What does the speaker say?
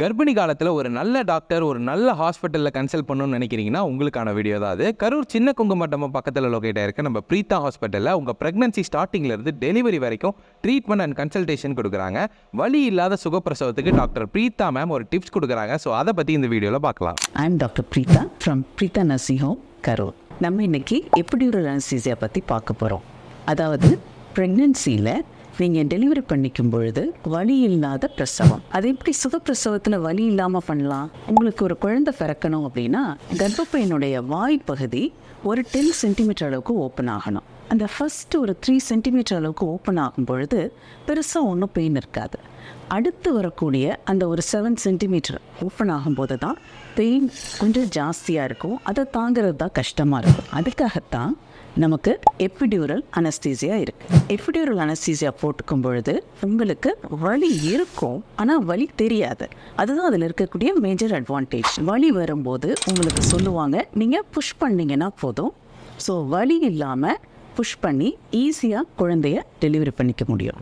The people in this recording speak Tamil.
கர்ப்பிணி காலத்தில் ஒரு நல்ல டாக்டர் ஒரு நல்ல ஹாஸ்பிட்டலில் கன்சல்ட் பண்ணணும்னு நினைக்கிறீங்கன்னா உங்களுக்கான வீடியோ தான் அது. கரூர் சின்ன குங்குமட்டமம் பக்கத்தில் லொக்கேட் ஆயிருக்க நம்ம பிரீத்தா ஹாஸ்பிட்டலில் உங்கள் ப்ரெக்னன்சி ஸ்டார்டிங்லேருந்து டெலிவரி வரைக்கும் ட்ரீட்மெண்ட் அண்ட் கன்சல்டேஷன் கொடுக்குறாங்க. வழி இல்லாத சுகப்பிரசவத்துக்கு டாக்டர் பிரீத்தா மேம் ஒரு டிப்ஸ் கொடுக்குறாங்க. ஸோ அதை பற்றி இந்த வீடியோவில் பார்க்கலாம். I am doctor Preetha from Preetha nursing home Karur. நம்ம இன்னைக்கு எப்பிடியூரல் அனஸ்தீசியா பற்றி பார்க்க போகிறோம் அதாவது ப்ரெக்னென்சியில் நீங்கள் டெலிவரி பண்ணிக்கும் பொழுது வலி இல்லாத பிரசவம். அது எப்படி சுகப்பிரசவத்தில் வலி இல்லாமல் பண்ணலாம்? உங்களுக்கு ஒரு குழந்தை பிறக்கணும் அப்படின்னா கர்ப்பப்பையனுடைய வாய் பகுதி ஒரு டென் சென்டிமீட்டர் அளவுக்கு ஓப்பன் ஆகணும். அந்த ஃபர்ஸ்ட் ஒரு த்ரீ சென்டிமீட்டர் அளவுக்கு ஓப்பன் ஆகும் பொழுது பெருசாக ஒன்றும் பெயின் இருக்காது. அடுத்து வரக்கூடிய அந்த ஒரு செவன் சென்டிமீட்டர் ஓப்பன் ஆகும்போது தான் பெயின் கொஞ்சம் ஜாஸ்தியாக இருக்கும். அதை தாங்கிறது தான் கஷ்டமாக இருக்கும். அதுக்காகத்தான் நமக்கு எப்பிடியூரல் அனஸ்தீசியா இருக்குது எப்பிடியூரல் அனஸ்தீசியா போட்டுக்கும் பொழுது உங்களுக்கு வலி இருக்கும். ஆனால் வலி தெரியாது. அதுதான் அதில் இருக்கக்கூடிய மேஜர் அட்வான்டேஜ் வலி வரும்போது உங்களுக்கு சொல்லுவாங்க நீங்கள் புஷ் பண்ணீங்கன்னா போதும். ஸோ வலி இல்லாமல் புஷ் பண்ணி ஈஸியாக குழந்தைய டெலிவரி பண்ணிக்க முடியும்.